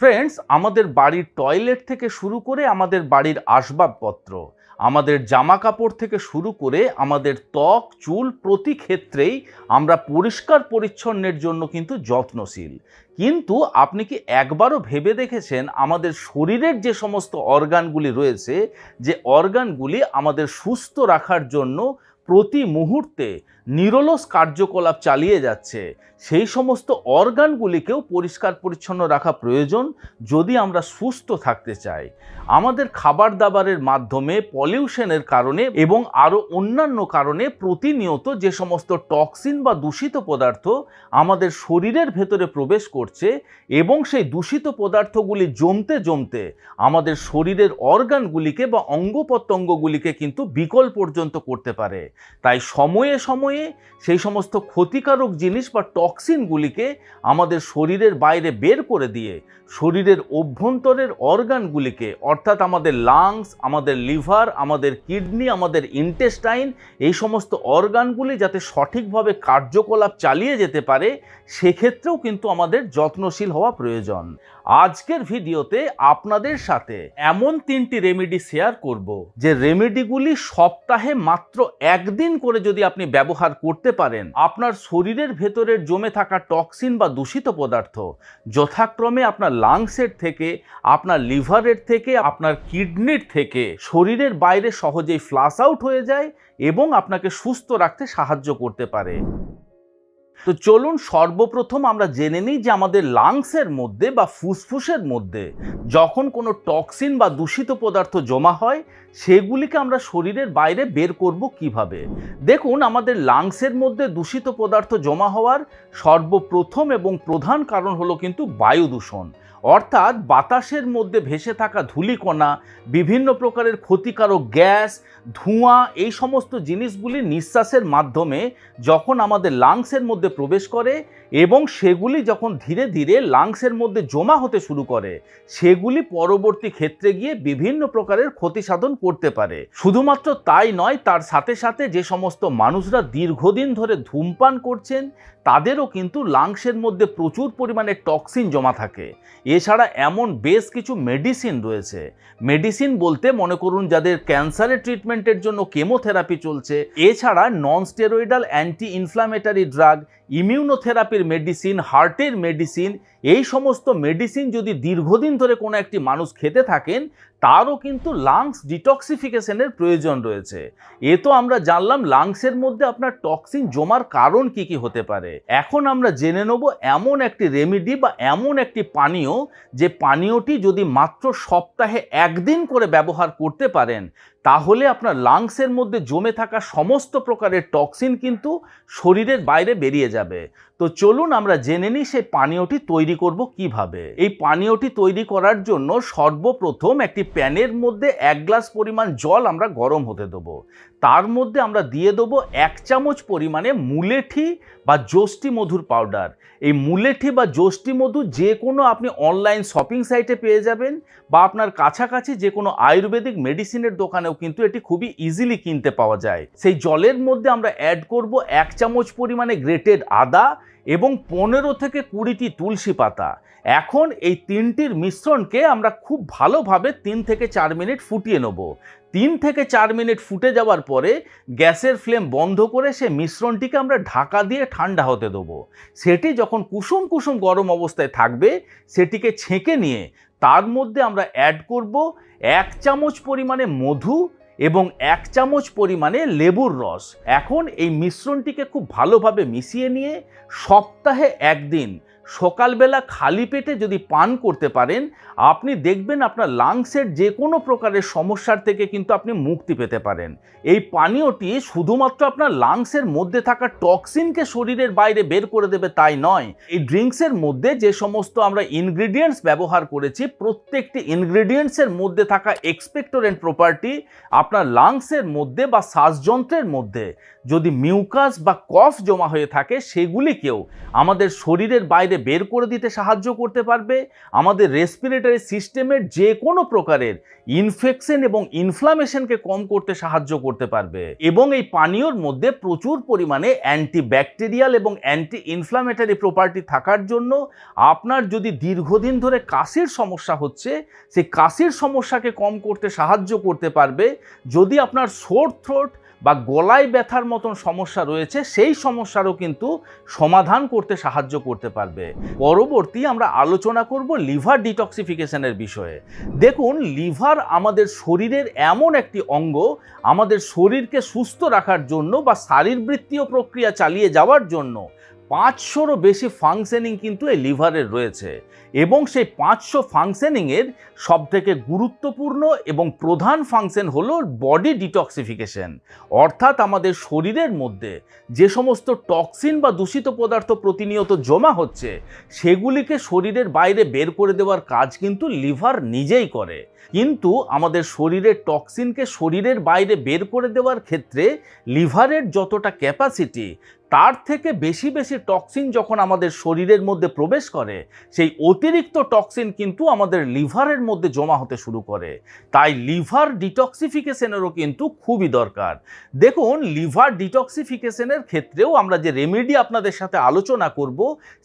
Friends আমাদের বাড়ির toilet থেকে শুরু করে আমাদের বাড়ির আসবাবপত্র, আমাদের জামা কাপড় থেকে শুরু করে আমাদের ত্বক, চুল প্রতি ক্ষেত্রেই আমরা পরিষ্কার পরিচ্ছন্নের জন্য কিন্তু যত্নশীল। কিন্তু আপনি কি একবারও ভেবে দেখেছেন আমাদের শরীরের যে সমস্ত অর্গানগুলি রয়েছে, যে অর্গানগুলি আমাদের সুস্থ রাখার জন্য প্রতি মুহূর্তে নিরলস কার্যকলাপ চালিয়ে যাচ্ছে। সেই সমস্ত অর্গানগুলিকেও পরিষ্কার পরিচ্ছন্ন রাখা প্রয়োজন যদি আমরা সুস্থ থাকতে চাই। আমাদের খাবার দাবারের মাধ্যমে পলিউশনের কারণে এবং আরও অন্যান্য কারণে প্রতিনিয়ত যে সমস্ত টক্সিন বা দূষিত পদার্থ আমাদের শরীরের ভেতরে প্রবেশ করছে এবং সেই দূষিত পদার্থগুলি জমতে জমতে আমাদের শরীরের অর্গানগুলিকে বা অঙ্গ কিন্তু বিকল পর্যন্ত করতে পারে। তাই সময়ে সময়ে সেই সমস্ত ক্ষতিকারক জিনিস বা টক্সিনগুলিকে আমাদের শরীরের বাইরে বের করে দিয়ে শরীরের অভ্যন্তরের অর্গানগুলিকে, অর্থাৎ আমাদের লাংস আমাদের লিভার আমাদের কিডনি আমাদের ইন্টেস্টাইন এই সমস্ত অর্গানগুলি যাতে সঠিকভাবে কার্যকলাপ চালিয়ে যেতে পারে, সেক্ষেত্রেও কিন্তু আমাদের যত্নশীল হওয়া প্রয়োজন। আজকের ভিডিওতে আপনাদের সাথে এমন তিনটি রেমেডি শেয়ার করব, যে রেমেডিগুলি সপ্তাহে মাত্র একদিন করে যদি আপনি ব্যবহার করতে পারেন, আপনার শরীরের ভেতরের জমে থাকা টক্সিন বা দূষিত পদার্থ, যথাক্রমে আপনার লাংসের থেকে, আপনার লিভারের থেকে, আপনার কিডনির থেকে শরীরের বাইরে সহজেই ফ্লাশ আউট হয়ে যায় এবং আপনাকে সুস্থ রাখতে সাহায্য করতে পারে। তো চলুন সর্বপ্রথম আমরা জেনে নিই যে আমাদের লাংসের মধ্যে বা ফুসফুসের মধ্যে যখন কোনো টক্সিন বা দূষিত পদার্থ জমা হয়, সেগুলিকে আমরা শরীরের বাইরে বের করব কীভাবে? দেখুন, আমাদের লাংসের মধ্যে দূষিত পদার্থ জমা হওয়ার সর্বপ্রথম এবং প্রধান কারণ হলো কিন্তু বায়ু দূষণ। অর্থাৎ বাতাসের মধ্যে ভেসে থাকা ধূলিকণা, বিভিন্ন প্রকারের ক্ষতিকারক গ্যাস, ধোঁয়া, এই সমস্ত জিনিসগুলি নিঃশ্বাসের মাধ্যমে যখন আমাদের লাংসের মধ্যে প্রবেশ করে এবং সেগুলি যখন ধীরে ধীরে লাংসের মধ্যে জমা হতে শুরু করে, সেগুলি পরবর্তী ক্ষেত্রে গিয়ে বিভিন্ন প্রকারের ক্ষতি সাধন করতে পারে। শুধুমাত্র তাই নয়, তার সাথে সাথে যে সমস্ত মানুষরা দীর্ঘদিন ধরে ধূমপান করছেন, তাদেরও কিন্তু লাংসের মধ্যে প্রচুর পরিমাণে টক্সিন জমা থাকে। এছাড়া এমন বেশ কিছু মেডিসিন রয়েছে। মেডিসিন বলতে মনে করুন যাদের ক্যান্সারের ট্রিটমেন্টের জন্য কেমোথেরাপি চলছে। এছাড়া non steroidal anti inflammatory drug ইমিউনোথেরাপির medicine হার্টের মেডিসিন এই সমস্ত মেডিসিন যদি দীর্ঘদিন ধরে কোনো একটি মানুষ খেতে থাকেন, তারও কিন্তু লাংস ডিটক্সিফিকেশনের প্রয়োজন রয়েছে। এ তো আমরা জানলাম লাংসের মধ্যে আপনার টক্সিন জমার কারণ কি কি হতে পারে। এখন আমরা জেনে নেব এমন একটি রেমেডি বা এমন একটি পানীয় যে পানীয়টি যদি মাত্র সপ্তাহে একদিন করে ব্যবহার করতে পারেন, তাহলে আপনার লাংসের মধ্যে জমে থাকা সমস্ত প্রকারের টক্সিন কিন্তু শরীরের বাইরে বেরিয়ে যাবে। তো চলুন আমরা জেনে নিই সেই পানীয়টি তৈরি করব কীভাবে। এই পানীয়টি তৈরি করার জন্য সর্বপ্রথম একটি প্যানের মধ্যে এক গ্লাস পরিমাণ জল আমরা গরম হতে দেবো। তার মধ্যে আমরা দিয়ে দেবো এক চামচ পরিমাণে মুলেঠি বা জোষ্টি মধুর পাউডার। এই মুলেঠি বা জোষ্টি মধু যে কোনো আপনি অনলাইন শপিং সাইটে পেয়ে যাবেন বা আপনার কাছাকাছি যে কোনো আয়ুর্বেদিক মেডিসিনের দোকানেও কিন্তু এটি খুবই ইজিলি কিনতে পাওয়া যায়। সেই জলের মধ্যে আমরা অ্যাড করব এক চামচ পরিমাণে গ্রেটেড আদা এবং পনেরো থেকে কুড়িটি তুলসী পাতা। এখন এই তিনটির মিশ্রণকে আমরা খুব ভালোভাবে তিন থেকে চার মিনিট ফুটিয়ে নেব। তিন থেকে চার মিনিট ফুটে যাওয়ার পরে গ্যাসের ফ্লেম বন্ধ করে সে মিশ্রণটিকে আমরা ঢাকা দিয়ে ঠান্ডা হতে দেবো। সেটি যখন কুসুম কুসুম গরম অবস্থায় থাকবে, সেটিকে ছেঁকে নিয়ে তার মধ্যে আমরা অ্যাড করব এক চামচ পরিমাণে মধু এবং এক চামচ পরিমাণে লেবুর রস। এখন এই মিশ্রণটিকে খুব ভালোভাবে মিশিয়ে নিয়ে সপ্তাহে একদিন সকালবেলা খালি পেটে যদি পান করতে পারেন, আপনি দেখবেন আপনার লাংসের যে কোনো প্রকারের সমস্যার থেকে কিন্তু আপনি মুক্তি পেতে পারেন। এই পানীয়টি শুধুমাত্র আপনার লাংসের মধ্যে থাকা টক্সিনকে শরীরের বাইরে বের করে দেবে তাই নয়। এই ড্রিঙ্কসের মধ্যে যে সমস্ত আমরা ইনগ্রিডিয়েন্টস ব্যবহার করেছি, প্রত্যেকটি ইনগ্রিডিয়েন্টসের মধ্যে থাকা এক্সপেক্টোরেন্ট প্রপার্টি আপনার লাংসের মধ্যে বা শ্বাসযন্ত্রের মধ্যে। যদি মিউকাস বা কফ জমা হয়ে থাকে, সেগুলিকেও আমাদের শরীরের বাইরে বের করে দিতে সাহায্য করতে পারবে। আমাদের রেসপিরেটরি সিস্টেমের যে কোনো প্রকারের ইনফেকশন এবং ইনফ্লামেশনকে কম করতে সাহায্য করতে পারবে। এবং এই পানীয়র মধ্যে প্রচুর পরিমাণে অ্যান্টিব্যাকটেরিয়াল এবং অ্যান্টি ইনফ্লামেটারি প্রপার্টি থাকার জন্য আপনার যদি দীর্ঘদিন ধরে কাশির সমস্যা হচ্ছে, সেই কাশির সমস্যাকে কম করতে সাহায্য করতে পারবে। যদি আপনার সোর থ্রোট বা গলায় ব্যথার মতন সমস্যা রয়েছে, সেই সমস্যারও কিন্তু সমাধান করতে সাহায্য করতে পারবে। পরবর্তী আমরা আলোচনা করব লিভার ডিটক্সিফিকেশনের বিষয়ে। দেখুন, লিভার আমাদের শরীরের এমন একটি অঙ্গ, আমাদের শরীরকে সুস্থ রাখার জন্য বা শারীরবৃত্তীয় প্রক্রিয়া চালিয়ে যাওয়ার জন্য পাঁচশোরও বেশি ফাংশনিং কিন্তু এই লিভারের রয়েছে এবং সেই পাঁচশো ফাংশনিংয়ের সব থেকে গুরুত্বপূর্ণ এবং প্রধান ফাংশন হলো বডি ডিটক্সিফিকেশন অর্থাৎ আমাদের শরীরের মধ্যে যে সমস্ত টক্সিন বা দূষিত পদার্থ প্রতিনিয়ত জমা হচ্ছে, সেগুলিকে শরীরের বাইরে বের করে দেওয়ার কাজ কিন্তু লিভার নিজেই করে। কিন্তু আমাদের শরীরের টক্সিনকে শরীরের বাইরে বের করে দেওয়ার ক্ষেত্রে লিভারের যতটা ক্যাপাসিটি তার থেকে বেশি বেশি টক্সিন যখন আমাদের শরীরের মধ্যে প্রবেশ করে, সেই অতিরিক্ত টক্সিন কিন্তু আমাদের লিভারের মধ্যে জমা হতে শুরু করে। তাই লিভার ডিটক্সিফিকেশনেরও কিন্তু খুবই দরকার। দেখুন, লিভার ডিটক্সিফিকেশনের ক্ষেত্রেও আমরা যে রেমেডি আপনাদের সাথে আলোচনা করব,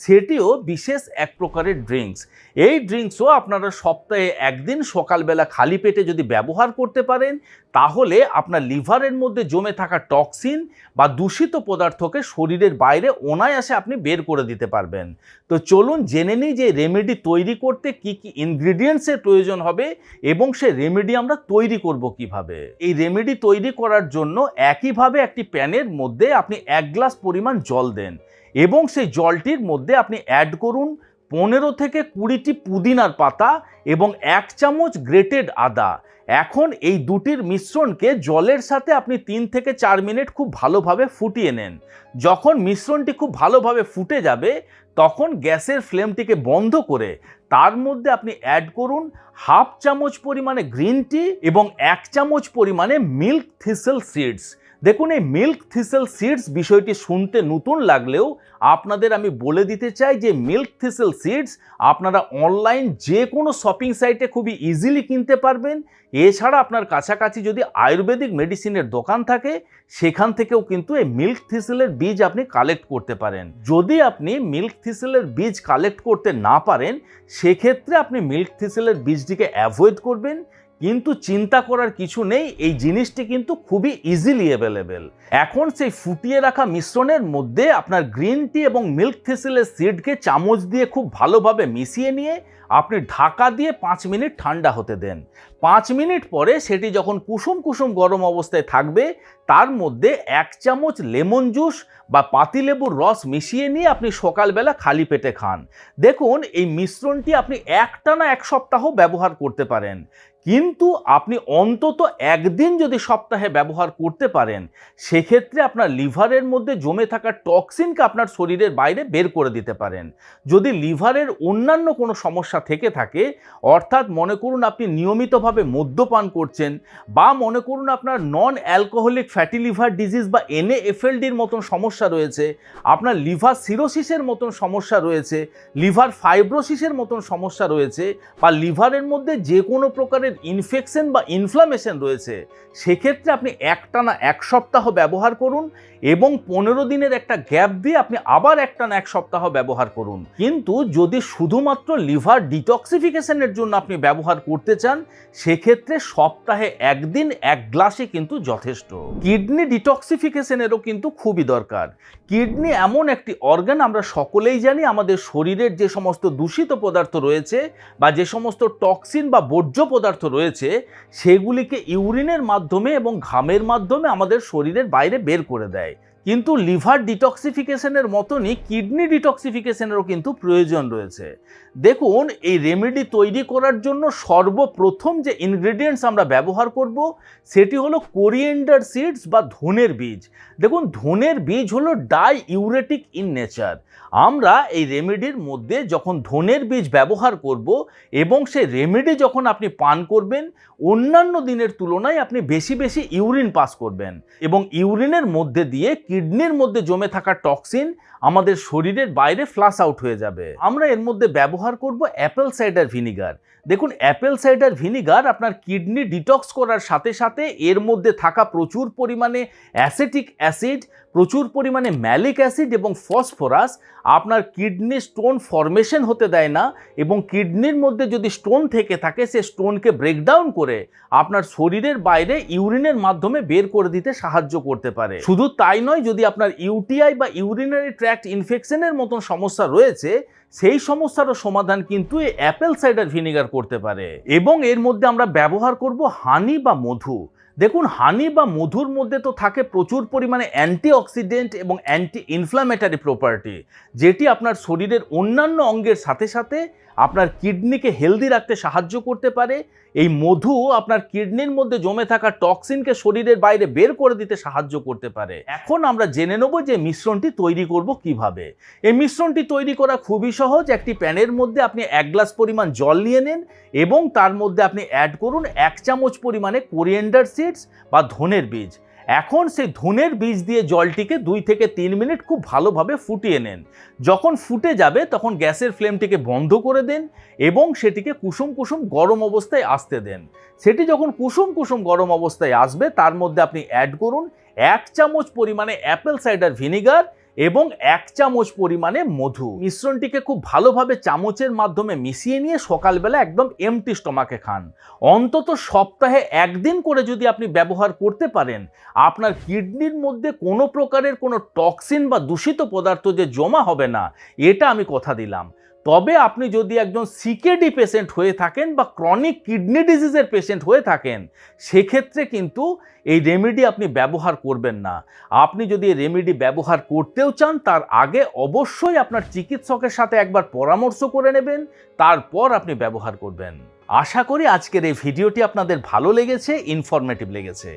সেটিও বিশেষ এক প্রকারের ড্রিঙ্কস এই ড্রিঙ্কসও আপনারা সপ্তাহে একদিন সকালবেলা খালি পেটে যদি ব্যবহার করতে পারেন তাহলে আপনার লিভারের মধ্যে জমে থাকা টক্সিন বা দূষিত পদার্থকে শরীরের বাইরে অনায়াসে আপনি বের করে দিতে পারবেন। তো চলুন জেনে নিই যে রেমেডি তৈরি করতে কি কি ইনগ্রিডিয়েন্টসের প্রয়োজন হবে এবং সে রেমেডি আমরা তৈরি করব কীভাবে। এই রেমেডি তৈরি করার জন্য একইভাবে একটি প্যানের মধ্যে আপনি এক গ্লাস পরিমাণ জল দেন এবং সেই জলটির মধ্যে আপনি অ্যাড করুন পনেরো থেকে কুড়িটি পুদিনার পাতা এবং এক চামচ গ্রেটেড আদা। এখন এই দুটির মিশ্রণকে জলের সাথে আপনি তিন থেকে চার মিনিট খুব ভালোভাবে ফুটিয়ে নেন। যখন মিশ্রণটি খুব ভালোভাবে ফুটে যাবে, তখন গ্যাসের ফ্লেমটিকে বন্ধ করে তার মধ্যে আপনি অ্যাড করুন হাফ চামচ পরিমাণে গ্রিন টি এবং এক চামচ পরিমাণে মিল্ক থিসেল সিডস। দেখুন, এই মিল্ক থিসেল সিডস বিষয়টি শুনতে নতুন লাগলেও আপনাদের আমি বলে দিতে চাই যে মিল্ক থিসেল সিডস আপনারা অনলাইন যে কোনো শপিং সাইটে খুবই ইজিলি কিনতে পারবেন। এছাড়া আপনার কাছাকাছি যদি আয়ুর্বেদিক মেডিসিনের দোকান থাকে, সেখান থেকেও কিন্তু এই মিল্ক থিসেলের বীজ আপনি কালেক্ট করতে পারেন। যদি আপনি মিল্ক থিসেলের বীজ কালেক্ট করতে না পারেন, সেক্ষেত্রে আপনি মিল্ক থিসেলের বীজটিকে অ্যাভয়েড করবেন। কিন্তু চিন্তা করার কিছু নেই, এই জিনিসটি কিন্তু খুবই ইজিলি অ্যাভেলেবেল এখন সেই ফুটিয়ে রাখা মিশ্রণের মধ্যে আপনার গ্রিন টি এবং মিল্ক থিসিলের সিডকে চামচ দিয়ে খুব ভালোভাবে মিশিয়ে নিয়ে আপনি ঢাকা দিয়ে পাঁচ মিনিট ঠান্ডা হতে দেন। পাঁচ মিনিট পরে সেটি যখন কুসুম কুসুম গরম অবস্থায় থাকবে, তার মধ্যে এক চামচ লেমন জুস বা পাতিলেবুর রস মিশিয়ে নিয়ে আপনি সকালবেলা খালি পেটে খান। দেখুন, এই মিশ্রণটি আপনি একটানা এক সপ্তাহ ব্যবহার করতে পারেন। কিন্তু আপনি অন্তত একদিন যদি সপ্তাহে ব্যবহার করতে পারেন, সেক্ষেত্রে আপনার লিভারের মধ্যে জমে থাকা টক্সিনকে আপনার শরীরের বাইরে বের করে দিতে পারেন। যদি লিভারের অন্যান্য কোনো সমস্যা থেকে থাকে, অর্থাৎ মনে করুন আপনি নিয়মিতভাবে মদ্যপান করছেন বা মনে করুন আপনার non alcoholic fatty liver disease বা এনএএফএলডির মতন সমস্যা রয়েছে, আপনার লিভার সিরোসিসের মতন সমস্যা রয়েছে লিভার ফাইব্রোসিসের মতন সমস্যা রয়েছে বা লিভারের মধ্যে যে কোনো প্রকারের ইনফেকশন বা ইনফ্লামেশন রয়েছে, সেক্ষেত্রে আপনি একটানা এক সপ্তাহ ব্যবহার করুন এবং পনেরো দিনের একটা গ্যাপ দিয়ে আপনি আবার একটানা এক সপ্তাহ ব্যবহার করুন। কিন্তু যদি শুধুমাত্র লিভার ডিটক্সিফিকেশনের জন্য আপনি ব্যবহার করতে চান, সেক্ষেত্রে সপ্তাহে একদিন এক গ্লাসই কিন্তু যথেষ্ট। কিডনি ডিটক্সিফিকেশনেরও কিন্তু খুবই দরকার। কিডনি এমন একটি অর্গান আমরা সকলেই জানি, আমাদের শরীরের যে সমস্ত দূষিত পদার্থ রয়েছে বা যে সমস্ত টক্সিন বা বর্জ্য পদার্থ রয়েছে, সেগুলিকে ইউরিনের মাধ্যমে এবং ঘামের মাধ্যমে আমাদের শরীরের বাইরে বের করে দেয়। কিন্তু লিভার ডিটক্সিফিকেশনের মতনই কিডনি ডিটক্সিফিকেশনেরও কিন্তু প্রয়োজন রয়েছে। দেখুন, এই রেমেডি তৈরি করার জন্য সর্বপ্রথম যে ইনগ্রেডিয়েন্টস আমরা ব্যবহার করব, সেটি হলো কোরিয়েন্ডার সিডস বা ধনের বীজ। দেখুন, ধনের বীজ হলো ডাই ইউরেটিক ইন নেচার আমরা এই রেমেডির মধ্যে যখন ধনের বীজ ব্যবহার করব এবং সেই রেমেডি যখন আপনি পান করবেন, অন্যান্য দিনের তুলনায় আপনি বেশি বেশি ইউরিন পাস করবেন এবং ইউরিনের মধ্যে দিয়ে কিডনির মধ্যে জমে থাকা টক্সিন আমাদের শরীরের বাইরে ফ্লাশ আউট হয়ে যাবে। আমরা এর মধ্যে ব্যবহার করব অ্যাপেল সাইডার ভিনিগার দেখুন অ্যাপেল সাইডার ভিনিগার আপনার কিডনি ডিটক্স করার সাথে সাথে এর মধ্যে থাকা প্রচুর পরিমাণে অ্যাসেটিক অ্যাসিড প্রচুর পরিমাণে ম্যালিক অ্যাসিড এবং ফসফরাস আপনার কিডনি স্টোন ফরমেশন হতে দেয় না এবং কিডনির মধ্যে যদি স্টোন থেকে থাকে, সে স্টোনকে ব্রেকডাউন করে আপনার শরীরের বাইরে ইউরিনের মাধ্যমে বের করে দিতে সাহায্য করতে পারে। শুধু তাই নয়, যদি আপনার ইউটিআই বা ইউরিনারি ট্র্যাক্ট ইনফেকশনের মতন সমস্যা রয়েছে, সেই সমস্যারও সমাধান কিন্তু এই অ্যাপেল সাইডার ভিনিগার করতে পারে। এবং এর মধ্যে আমরা ব্যবহার করব হানি বা মধু। দেখুন, হানি বা মধুর মধ্যে তো থাকে প্রচুর পরিমাণে অ্যান্টিঅক্সিডেন্ট এবং অ্যান্টি ইনফ্লামেটারি প্রপার্টি, যেটি আপনার শরীরের অন্যান্য অঙ্গের সাথে সাথে আপনার কিডনিকে হেলদি রাখতে সাহায্য করতে পারে। এই মধু আপনার কিডনির মধ্যে জমে থাকা টক্সিনকে শরীরের বাইরে বের করে দিতে সাহায্য করতে পারে। এখন আমরা জেনে নেব যে মিশ্রণটি তৈরি করব কীভাবে। এই মিশ্রণটি তৈরি করা খুবই সহজ। একটি প্যানের মধ্যে আপনি এক গ্লাস পরিমাণ জল নিয়ে নেন এবং তার মধ্যে আপনি অ্যাড করুন এক চামচ পরিমাণে কোরিয়েন্ডার সিডস বা ধনের বীজ। এখন সেই ধনের বীজ দিয়ে জলটিকে দুই থেকে তিন মিনিট খুব ভালোভাবে ফুটিয়ে নেন। যখন ফুটে যাবে, তখন গ্যাসের ফ্লেমটিকে বন্ধ করে দেন এবং সেটিকে কুসুম কুসুম গরম অবস্থায় আসতে দেন। সেটি যখন কুসুম কুসুম গরম অবস্থায় আসবে, তার মধ্যে আপনি অ্যাড করুন এক চামচ পরিমাণে অ্যাপেল সাইডার ভিনিগার এবং এক চামচ পরিমাণে মধু। মিশ্রণটিকে খুব ভালোভাবে চামচের মাধ্যমে মিশিয়ে নিয়ে সকালবেলা একদম এমটি স্টমাকে খান। অন্তত সপ্তাহে একদিন করে যদি আপনি ব্যবহার করতে পারেন, আপনার কিডনির মধ্যে কোনো প্রকারের কোনো টক্সিন বা দূষিত পদার্থ যে জমা হবে না, এটা আমি কথা দিলাম। তবে আপনি যদি একজন সিকেডি পেশেন্ট হয়ে থাকেন বা ক্রনিক কিডনি ডিজিজের পেশেন্ট হয়ে থাকেন, সেক্ষেত্রে কিন্তু এই রেমেডি আপনি ব্যবহার করবেন না। আপনি যদি এই রেমেডি ব্যবহার করতেও চান, তার আগে অবশ্যই আপনার চিকিৎসকের সাথে একবার পরামর্শ করে নেবেন, তারপর আপনি ব্যবহার করবেন। আশা করি আজকের এই ভিডিওটি আপনাদের ভালো লেগেছে ইনফরমেটিভ লেগেছে।